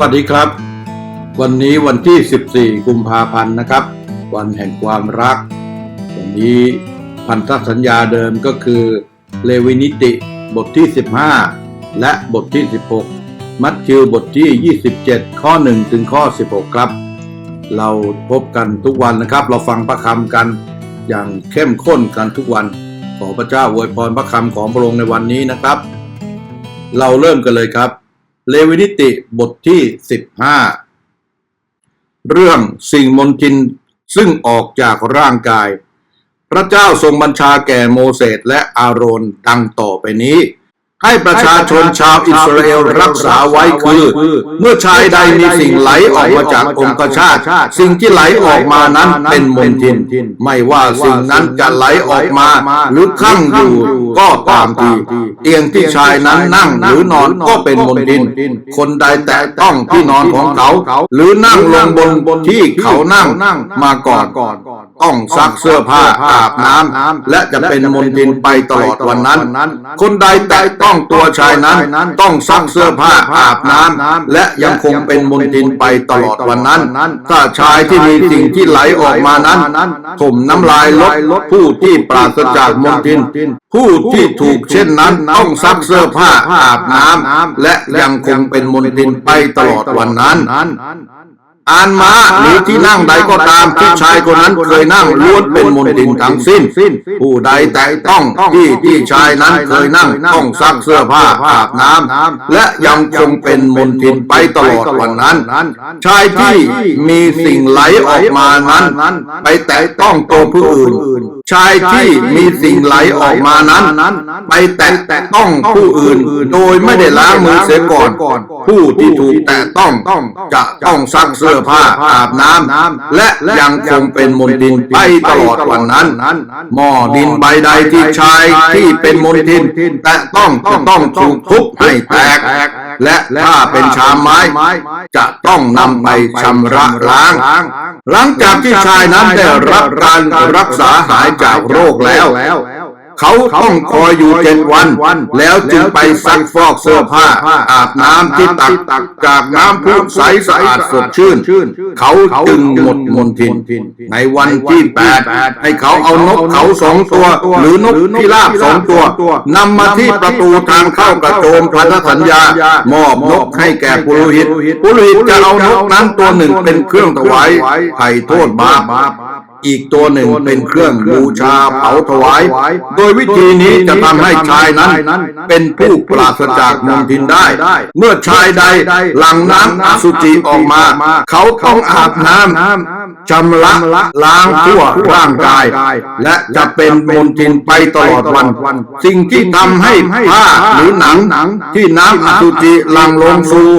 สวัสดีครับ วันนี้วันที่ 14 กุมภาพันธ์นะครับ วันแห่งความรัก วันนี้พันธสัญญาเดิมก็คือเลวินิติบทที่ 15 และบทที่ 16 มัทธิวบทที่ 27 ข้อ 1 ถึงข้อ 16 ครับ เราพบกันทุกวันนะครับ เราฟังพระคำกันอย่างเข้มข้นกันทุกวัน ขอพระเจ้าอวยพรพระคำของพระองค์ในวันนี้นะครับ เราเริ่มกันเลยครับ เลวินิติบทที่ 15 เรื่องสิ่งมนทินซึ่งออกจากร่างกาย พระเจ้าทรงบัญชาแก่โมเสสและอาโรนดังต่อไปนี้ ให้ประชาชนชาวอิสราเอลรักษาไว้คือ เมื่อชายใดมีสิ่งไหลออกมาจากองคชาตสิ่งที่ไหลออกมานั้นเป็นมนทิน ไม่ว่าสิ่งนั้นจะไหลออกมา หรือข้างอยู่ก็ตามทีเตียงที่ชายนั้นนั่งหรือนอนก็เป็นมนทิน คนใดแตะต้องที่นอนของเขา หรือนั่งลงบนที่เขานั่งมาก่อนต้องซักเสื้อผ้าอาบน้ำและจะเป็นมนทินไปตลอดวันนั้น คนใดแตะต้องตัวชายนั้นต้องซักเสื้อผ้าอาบน้ำและยังคงเป็นมนทินไปตลอดวันนั้น ถ้าชายที่มีสิ่งที่ไหลออกมานั้นถมน้ำลายลดผู้ที่ปราศจากมนทิน ผู้ที่ถูกเช่นนั้นต้องซักเสื้อผ้าอาบน้ำและยังคงเป็นมนทินไปตลอดวันนั้น อานม้าหรือที่นั่งใดก็ตามที่ชายคนนั้นเคยนั่งล้วนเป็นมนตินทั้งสิ้น ผู้ใดแตะต้องที่ที่ชายนั้นเคยนั่งต้องซักเสื้อผ้าอาบน้ำและยังคงเป็นมนตินไปตลอดวันนั้น ชายที่มีสิ่งไหลออกมานั้น ไปแตะต้องตัวผู้อื่น ชายที่มีสิ่งไหลออกมานั้น ไปแตะต้องผู้อื่น โดยไม่ได้ล้างมือเสียก่อน ผู้ที่ถูกแตะต้องจะต้องซักเสื้อผ้าอาบน้ำและยังคงเป็นมนทินไปตลอดวันนั้น หม้อดินใบใดที่ชายที่เป็นมนทิน แตะต้องจะต้องถูกทุบให้แตก และถ้าเป็นชามไม้ จะต้องนำไปชำระล้าง หลังจากที่ชายนั้นได้รับการรักษาหายจากโรคแล้ว เขาต้องคอยอยู่เจ็ดวัน แล้วจึงไปซักฟอกเสื้อผ้า อาบน้ำที่ตักตักจากน้ำพุใสสะอาดสดชื่น เขาจึงหมดมนทิน ในวันที่แปดให้เขาเอานกเขาสองตัว หรือนกพิราบสองตัวนำมาที่ประตูทางเข้ากระโจมพันธสัญญามอบนกให้แก่ปุโรหิตปุโรหิตจะเอานกนั้นตัวหนึ่งเป็นเครื่องถวายไถ่โทษบาป อีกตัวหนึ่งเป็นเครื่องบูชาเผาถวาย โดยวิธีนี้จะทำให้ชายนั้น เป็นผู้ปราศจากมลทินได้ เมื่อชายใดหลังน้ำอสุจิออกมา เขาต้องอาบน้ำชำระล้างทั่วร่างกาย และจะเป็นมลทินไปตลอดวัน สิ่งที่ทำให้ผ้าหรือหนังที่น้ำอสุจิหลังลงสู่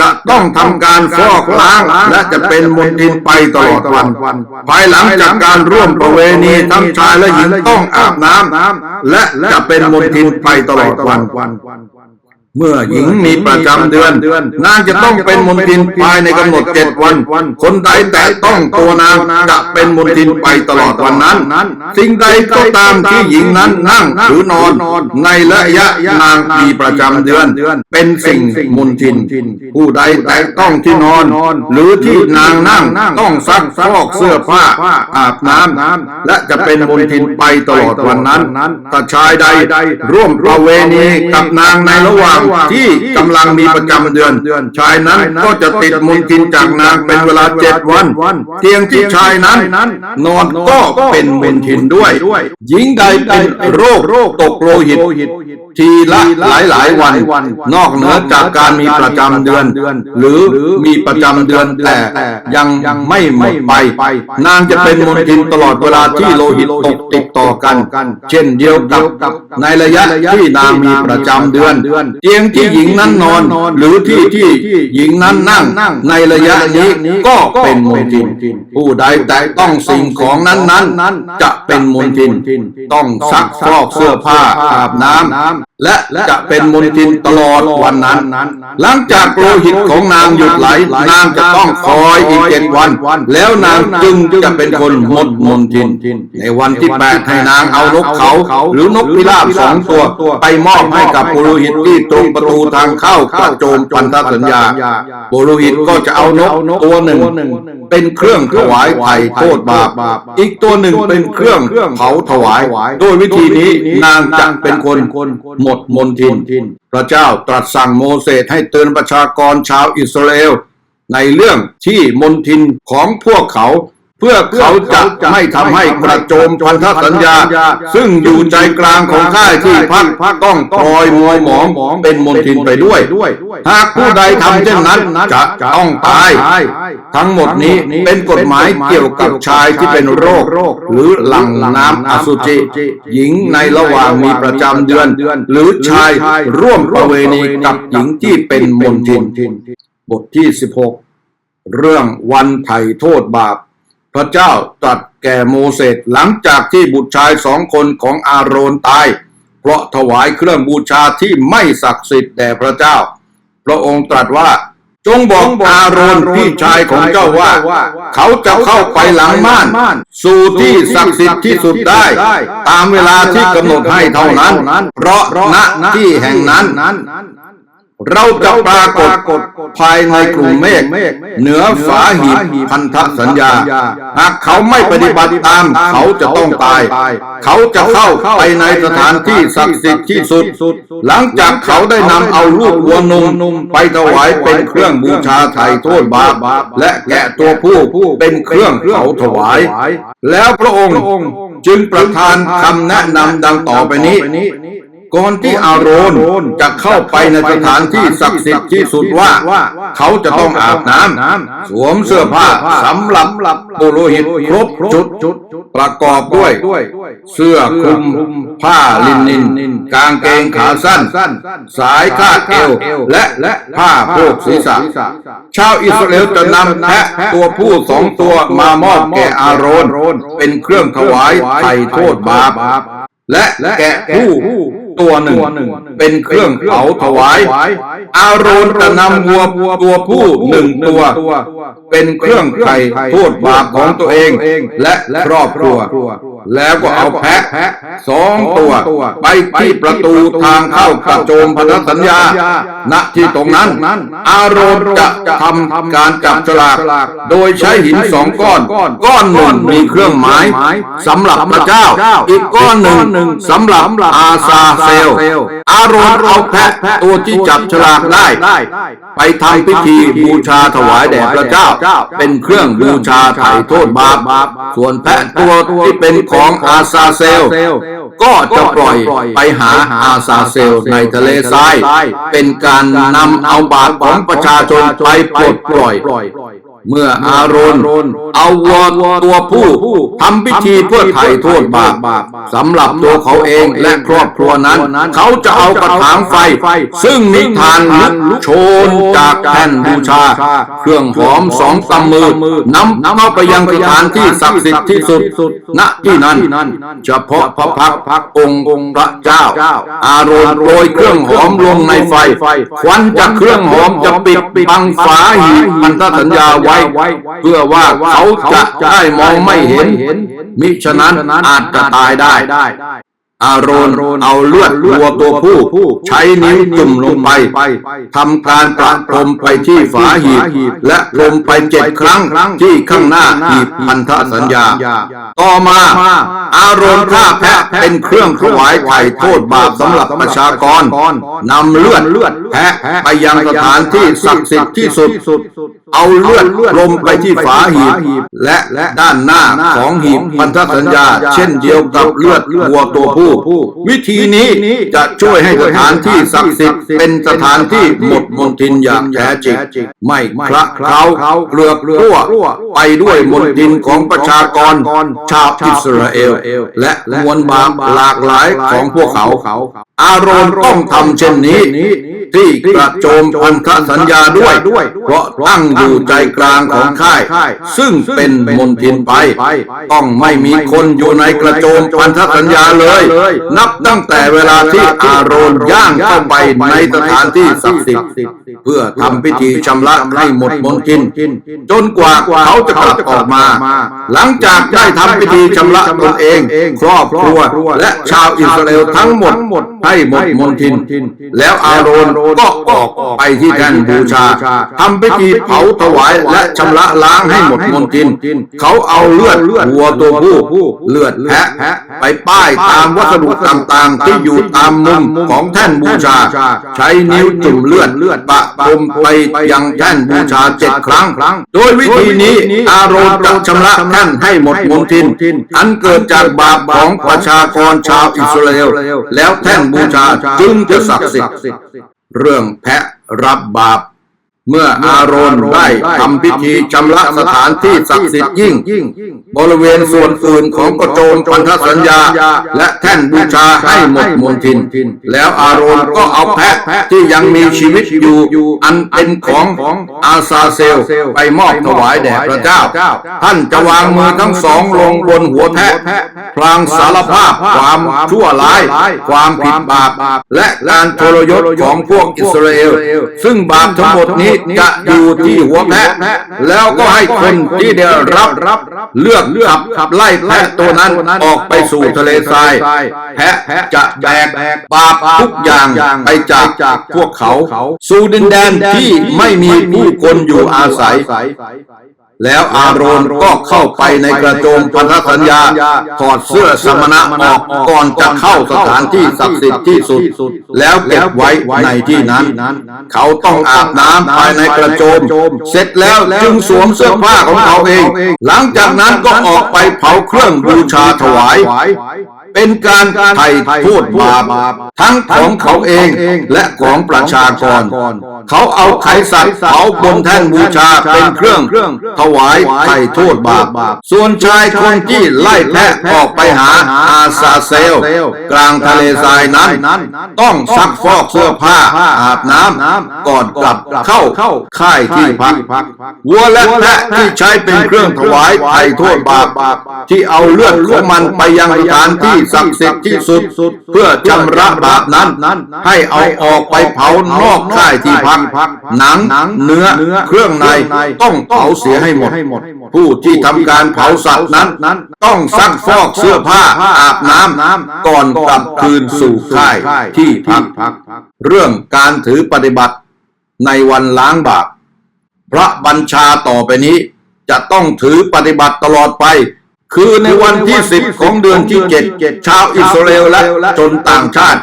จะต้องทำการฟอกล้าง และจะเป็นมลทินไปตลอดวัน ภายหลังจากการร่วมประเวณีทั้งชายและหญิงต้องอาบน้ำและจะเป็นมลทินไปตลอดวัน เมื่อหญิงมีประจำเดือนนางจะต้องเป็นมนทินภายในกำหนดเจ็ดวัน คนใดแต่ต้องตัวนางจะเป็นมนทินไปตลอดวันนั้น สิ่งใดก็ตามที่หญิงนั้นนั่งหรือนอนในระยะนางมีประจำเดือน เป็นสิ่งมนทิน ผู้ใดแต่ต้องที่นอน หรือที่นางนั่งต้องซักฟอกเสื้อผ้าอาบน้ำและจะเป็นมนทินไปตลอดวันนั้นถ้าชายใดร่วมประเวณีกับนางในระหว่างที่กำลังมีประจำเดือน ชายนั้นก็จะติดมนทินจากนางเป็นเวลาเจ็ดวัน เตียงที่ชายนั้น นอนก็เป็นมนทินด้วยหญิงใดเป็นโรคตกโลหิต ทีละหลายหลายๆวัน นอกเหนือจากการมีประจำเดือน หรือมีประจำเดือนแต่ยังไม่หมดไป นางจะเป็นมนทินตลอดเวลาที่โลหิตตกติดต่อกัน เช่นเดียวกับในระยะที่นางมีประจำเดือนเตียงที่หญิงนั้นนอน หรือที่ที่หญิงนั้นนั่งในระยะนี้ก็เป็นมนทิน ผู้ใดแต่ต้องสิ่งของนั้นนั้นๆจะเป็นมนทิน ต้องซักฟอกเสื้อผ้าอาบน้ำ และจะเป็นมนทินตลอดวันนั้น หลังจากโลหิตของนางหยุดไหล นางจะต้องคอยอีกเจ็ดวัน แล้วนางจึงจะเป็นคนหมดมนทิน ในวันที่แปดให้นางเอานกเขา หรือนกพิราบสองตัว ไปมอบให้กับปุโรหิตที่ตรงประตูทางเข้ากระโจมพันธสัญญาปุโรหิตก็จะเอานกตัวหนึ่ง เป็นเครื่องถวายไถ่โทษบาปอีกตัวหนึ่งเป็นเครื่องเผาถวาย โดยวิธีนี้นางจะเป็นคนหมดมนทิน พระเจ้าตรัสสั่งโมเสสให้เตือนประชากรชาวอิสราเอล ในเรื่องที่มนทินของพวกเขา เพื่อเขาจะไม่ทำให้กระโจมพันธสัญญา ซึ่งอยู่ใจกลางของค่ายที่พักต้องคอยมัวหมองเป็นมนทินไปด้วย หากผู้ใดทำเช่นนั้นจะต้องตาย ทั้งหมดนี้เป็นกฎหมายเกี่ยวกับชายที่เป็นโรค หรือหลังน้ำอสุจิ หญิงในระหว่างมีประจำเดือน หรือชายร่วมประเวณีกับหญิงที่เป็นมนทิน บทที่ 16 เรื่องวันไถ่โทษบาป พระเจ้าตรัสแก่โมเสสหลังจากที่บุตรชายสองคนของอาโรนตาย เพราะถวายเครื่องบูชาที่ไม่ศักดิ์สิทธิ์แด่พระเจ้า พระองค์ตรัสว่าจงบอกอาโรนพี่ชายของเจ้าว่า เขาจะเข้าไปหลังม่าน สู่ที่ศักดิ์สิทธิ์ที่สุดได้ ตามเวลาที่กำหนดให้เท่านั้น เพราะณที่แห่งนั้น เราจะปรากฏภายในกลุ่มเมฆเหนือฝาหีบพันธสัญญา หากเขาไม่ปฏิบัติตาม เขาจะต้องตาย เขาจะเข้าไปในสถานที่ศักดิ์สิทธิ์ที่สุด หลังจากเขาได้นำเอาลูกวัวนมไปถวายเป็นเครื่องบูชาไถ่โทษบาปและแกะตัวผู้เป็นเครื่องเขาถวาย แล้วพระองค์จึงประทานคำแนะนำดังต่อไปนี้ ก่อนที่อาโรนจะเข้าไปในสถานที่ศักดิ์สิทธิ์ที่สุดว่า เขาจะต้องอาบน้ำสวมเสื้อผ้าสำหรับปุโรหิตครบชุดประกอบด้วย เสื้อคลุมผ้าลินิน กางเกงขาสั้น สายคาดเอว และผ้าโพกศีรษะชาวอิสราเอลจะนำแพะตัวผู้สองตัวมามอบแก่อาโรนเป็นเครื่องถวายไถ่โทษบาปและแกะผู้ ตัวหนึ่ง เป็นเครื่องเผาถวาย อาโรนจะนำวัวตัวผู้หนึ่งตัว เป็นเครื่องไถ่โทษบาปของตัวเอง และครอบครัว แล้วก็เอาแพะสองตัว ไปที่ประตูทางเข้ากระโจมพันธสัญญา ณที่ตรงนั้น อาโรนจะทำการจับฉลาก โดยใช้หินสองก้อน ก้อนหนึ่งมีเครื่องหมายสำหรับพระเจ้า อีกก้อนหนึ่งสำหรับอาซาเซลอารอนเอาแพะตัวที่จับฉลากได้ ไปทำพิธีบูชาถวายแด่พระเจ้า เป็นเครื่องบูชาไถ่โทษบาป ส่วนแพะตัวที่เป็นของอาซาเซล ก็จะปล่อยไปหาอาซาเซลในทะเลทราย เป็นการนำเอาบาปของประชาชนไปปลดปล่อย เมื่ออาโรนเอาวัวตัวผู้ทำพิธีเพื่อไถ่โทษบาปสำหรับตัวเขาเองและครอบครัวนั้น เขาจะเอากระถางไฟ ซึ่งนิทานลุกโชนจากแท่นบูชา เครื่องหอมสองกำมือนำเข้าไปยังสถานที่ศักดิ์สิทธิ์ที่สุด ณที่นั้น เฉพาะพระพักตร์องค์พระเจ้า อาโรนโรยเครื่องหอมลงในไฟ ควันจากเครื่องหอมจะปิดบังฝาหีบพันธสัญญาไว้ไว้ เพื่อว่าเขาจะได้มองไม่เห็น มิฉะนั้นอาจจะตายได้ อาโรนเอาเลือดวัวตัวผู้ ใช้นิ้วจุ่มลงไปทำการประพรมไปที่ฝาหีบ และพรมไปเจ็ดครั้งที่ข้างหน้าหีบพันธสัญญา ต่อมาอาโรนฆ่าแพะเป็นเครื่องถวายไถ่โทษบาปสำหรับประชากรนำเลือดแพะไปยังสถานที่ศักดิ์สิทธิ์ที่สุด เอาเลือดลมไปที่ฝาหีบ และด้านหน้าของหีบพันธสัญญา เช่นเดียวกับเลือดวัวตัวผู้วิธีนี้จะช่วยให้สถานที่ศักดิ์สิทธิ์เป็นสถานที่หมดมนทินอย่างแท้จริง ไม่คละเคล้าเกลือกลัวไปด้วยมนทินของประชากรชาวอิสราเอล และมวลบาปหลากหลายของพวกเขา อาโรนต้องทำเช่นนี้ ที่กระโจมพันธสัญญาด้วย เพราะตั้งอยู่ใจกลางของค่าย ซึ่งเป็นมนทินไป ต้องไม่มีคนอยู่ในกระโจมพันธสัญญาเลย นับตั้งแต่เวลาที่อาโรนย่างเข้าไปในสถานที่ศักดิ์สิทธิ์เพื่อทำพิธีชำระให้หมดมนทิน จนกว่าเขาจะกลับออกมา หลังจากได้ทำพิธีชำระตนเอง ครอบครัวและชาวอิสราเอลทั้งหมดให้หมดมนทิน แล้วอาโรนก็ออกไปที่แท่นบูชาทำพิธีเผาถวายและชำระล้างให้หมดมนทิน เขาเอาเลือดวัวตัวผู้เลือดแพะไปป้ายตามวัสดุต่างๆ ที่อยู่ตามมุมของแท่นบูชา ใช้นิ้วจุ่มเลือดเลือดปะพรมไปยังแท่นบูชาเจ็ดครั้ง โดยวิธีนี้อาโรนจะชำระแท่นให้หมดมนทิน อันเกิดจากบาปของประชากรชาวอิสราเอลแล้วแท่นบูชาจึงจะศักดิ์สิทธิ์เรื่องแพะรับบาป เมื่ออาโรนได้ทำพิธีชำระสถานที่ศักดิ์สิทธิ์ยิ่ง บริเวณส่วนอื่นของกระโจมพันธสัญญา และแท่นบูชาให้หมดมนทิน แล้วอาโรนก็เอาแพะที่ยังมีชีวิตอยู่ อันเป็นของอาซาเซล ไปมอบถวายแด่พระเจ้า ท่านจะวางมือทั้งสองลงบนหัวแพะพลางสารภาพความชั่วร้าย ความผิดบาปและการทรยศของพวกอิสราเอล ซึ่งบาปทั้งหมดนี้จะอยู่ที่หัวแพะแล้วก็ให้คนที่ได้รับเลือกขับขับไล่แพะตัวนั้นออกไปสู่ทะเลทราย แพะจะแบกบาปทุกอย่างไปจากจากพวกเขา สู่ดินแดนที่ไม่มีผู้คนอยู่อาศัย แล้วอาโรนก็เข้าไปในกระโจมพันธสัญญา ถอดเสื้อสมณะออกก่อนจะเข้าสถานที่ศักดิ์สิทธิ์ที่สุด แล้วเก็บไว้ในที่นั้น เขาต้องอาบน้ำภายในกระโจม เสร็จแล้วจึงสวมเสื้อผ้าของเขาเอง หลังจากนั้นก็ออกไปเผาเครื่องบูชาถวาย เป็นการไถ่โทษบาปทั้งของเขาเองและของประชากร เขาเอาไข่สัตว์เผาบนแท่นบูชาเป็นเครื่องถวายไถ่โทษบาปส่วนชายคนที่ไล่แพะออกไปหาอาซาเซล กลางทะเลทรายนั้น ต้องซักฟอกเสื้อผ้าอาบน้ำก่อนกลับเข้าค่ายที่พักวัวและแพะที่ใช้เป็นเครื่องถวายไถ่โทษบาปที่เอาเลือดของมันไปยังสถานที่ศักดิ์สิทธิ์ที่สุด เพื่อชำระบาปนั้น ให้เอาออกไปเผานอกค่ายที่พักหนังเนื้อเครื่องในต้องเผาเสียให้หมด ผู้ที่ทำการเผาสัตว์นั้น ต้องซักฟอกเสื้อผ้าอาบน้ำก่อนกลับคืนสู่ค่ายที่พัก เรื่องการถือปฏิบัติในวันล้างบาปพระบัญชาต่อไปนี้จะต้องถือปฏิบัติตลอดไป คือในวันที่สิบของเดือนที่เจ็ดชาวอิสราเอลและชนต่างชาติ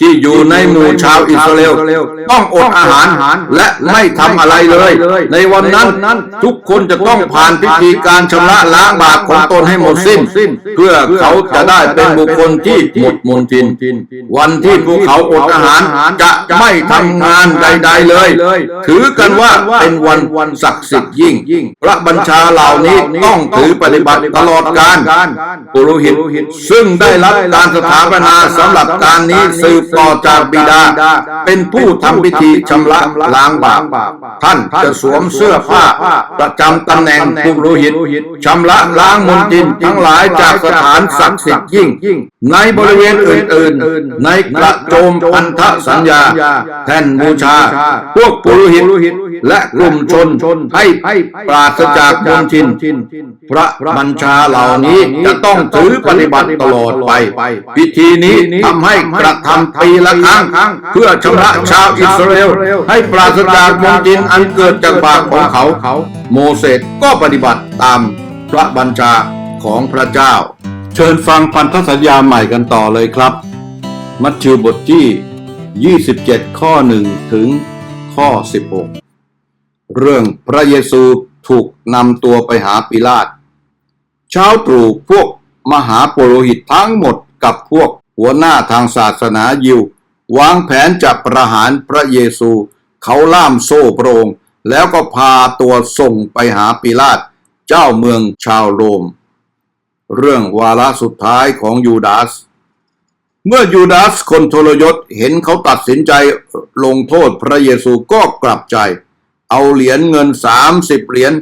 ที่อยู่ในหมู่ชาวอิสราเอลต้องอดอาหารและไม่ทำอะไรเลย ในวันนั้นทุกคนจะต้องผ่านพิธีการชำระล้างบาปของตนให้หมดสิ้น เพื่อเขาจะได้เป็นบุคคลที่หมดมนทิน วันที่พวกเขาอดอาหารจะไม่ทำงานใด ๆเลย ถือกันว่าเป็นวันวันศักดิ์สิทธิ์ยิ่ง พระบัญชาเหล่านี้ต้องถือปฏิบัติตลอดการปุโรหิตซึ่งได้รับการสถาปนาสำหรับการนี้สืบต่อจากบิดา เป็นผู้ทำพิธีชำระล้างบาปท่านจะสวมเสื้อผ้า ประจำตำแหน่งปุโรหิตชำระล้างมลทินทั้งหลายจากสถานศักดิ์สิทธิ์ยิ่ง ในบริเวณอื่นๆ ในกระโจมพันธสัญญา แท่นบูชา พวกปุโรหิตและกลุ่มชนให้ปราศจากมลทิน พระบัญชาเหล่านี้จะต้องถือปฏิบัติตลอดไป พิธีนี้ทำให้กระทำปีละครั้ง เพื่อชำระชาวอิสราเอลให้ปราศจากมลทินอันเกิดจากบาปของเขา โมเสสก็ปฏิบัติตามพระบัญชาของพระเจ้า เชิญฟังพันธสัญญาใหม่กันต่อเลยครับ มัทธิวบทที่ 27 ข้อ 1 ถึงข้อ 16 เรื่องพระเยซูถูกนำตัวไปหาปิลาต เช้าตรู่พวกมหาปุโรหิตทั้งหมดกับพวกหัวหน้าทางศาสนายิว วางแผนจะประหารพระเยซู เขาล่ามโซ่พระองค์แล้วก็พาตัวส่งไปหาปิลาตเจ้าเมืองชาวโรม เรื่องวาระสุดท้ายของยูดาส เมื่อยูดาสคนทรยศเห็นเขาตัดสินใจลงโทษพระเยซูก็กลับใจ เอาเหรียญเงินสามสิบเหรียญ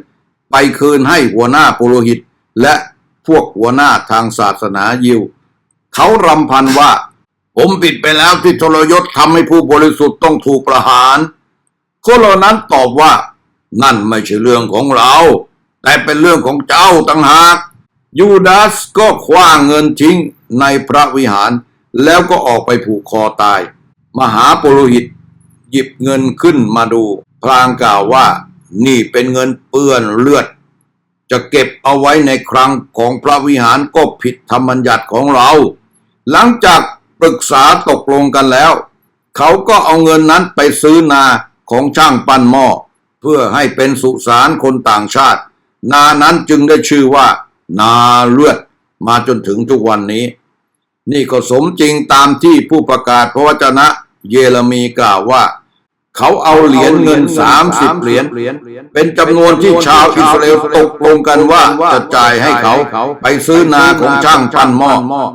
ไปคืนให้หัวหน้าปุโรหิต และพวกหัวหน้าทางศาสนายิว เขารำพันว่า ผมผิดไปแล้วที่ทรยศทำให้ผู้บริสุทธิ์ต้องถูกประหารคนเหล่านั้นตอบว่า นั่นไม่ใช่เรื่องของเรา แต่เป็นเรื่องของเจ้าต่างหาก ยูดาสก็คว้าเงินทิ้งในพระวิหาร แล้วก็ออกไปผูกคอตาย มหาปุโรหิต หยิบเงินขึ้นมาดู พลางกล่าวว่า นี่เป็นเงินเปื้อนเลือด จะเก็บเอาไว้ในครังของพระวิหารก็ผิดธรรมบัญญัติของเรา หลังจากปรึกษาตกลงกันแล้ว เขาก็เอาเงินนั้นไปซื้อนาของช่างปั้นหม้อเพื่อให้เป็นสุสานคนต่างชาติ นานั้นจึงได้ชื่อว่า นาเลือดมาจนถึงทุกวันนี้ นี่ก็สมจริงตามที่ผู้ประกาศพระวจนะเยเรมีกล่าวว่า เขาเอาเหรียญเงินสามสิบเหรียญเป็นจำนวนที่ชาวอิสราเอลตกลงกันว่าจะจ่ายให้เขาไปซื้อนาของช่างปั้นหม้อ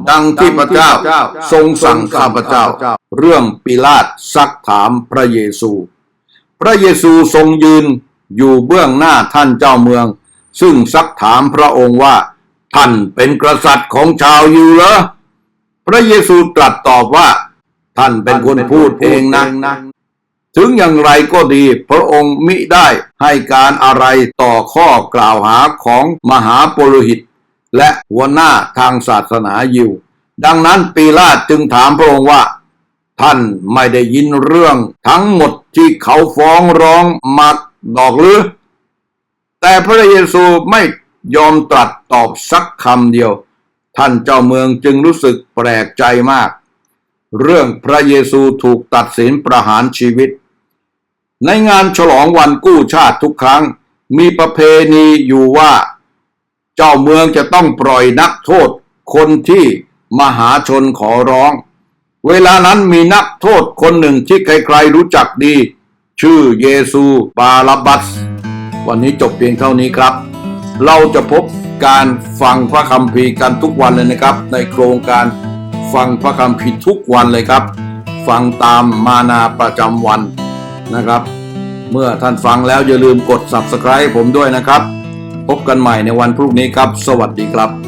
ดังที่พระเจ้าทรงสั่งข้าพเจ้า เรื่องปิลาตซักถามพระเยซู พระเยซูทรงยืนอยู่เบื้องหน้าท่านเจ้าเมือง ซึ่งซักถามพระองค์ว่า ท่านเป็นกษัตริย์ของชาวยิวเหรอพระเยซูตรัสตอบว่า ท่านเป็นคนพูดเองนะ ถึงอย่างไรก็ดี พระองค์มิได้ให้การอะไรต่อข้อกล่าวหาของมหาปุโรหิต และหัวหน้าทางศาสนายิว ดังนั้นปีลาตจึงถามพระองค์ว่า ท่านไม่ได้ยินเรื่องทั้งหมดที่เขาฟ้องร้องมาดอกหรือ แต่พระเยซูไม่ยอมตรัสตอบสักคำเดียว ท่านเจ้าเมืองจึงรู้สึกแปลกใจมาก เรื่องพระเยซูถูกตัดสินประหารชีวิต ในงานฉลองวันกู้ชาติทุกครั้ง มีประเพณีอยู่ว่า เจ้าเมืองจะต้องปล่อยนักโทษ คนที่มหาชนขอร้อง เวลานั้นมีนักโทษคนหนึ่งที่ใครๆรู้จักดี ชื่อเยซูบาลบัส วันนี้จบเพียงเท่านี้ครับ เราจะพบการฟังพระคัมภีร์กันทุกวันเลยนะครับ ในโครงการฟังพระคัมภีร์ทุกวันเลยครับ ฟังตามมานาประจำวัน นะครับ เมื่อท่านฟังแล้วอย่าลืมกด subscribe ผมด้วยนะครับ พบกันใหม่ในวันพรุ่งนี้ครับ สวัสดีครับ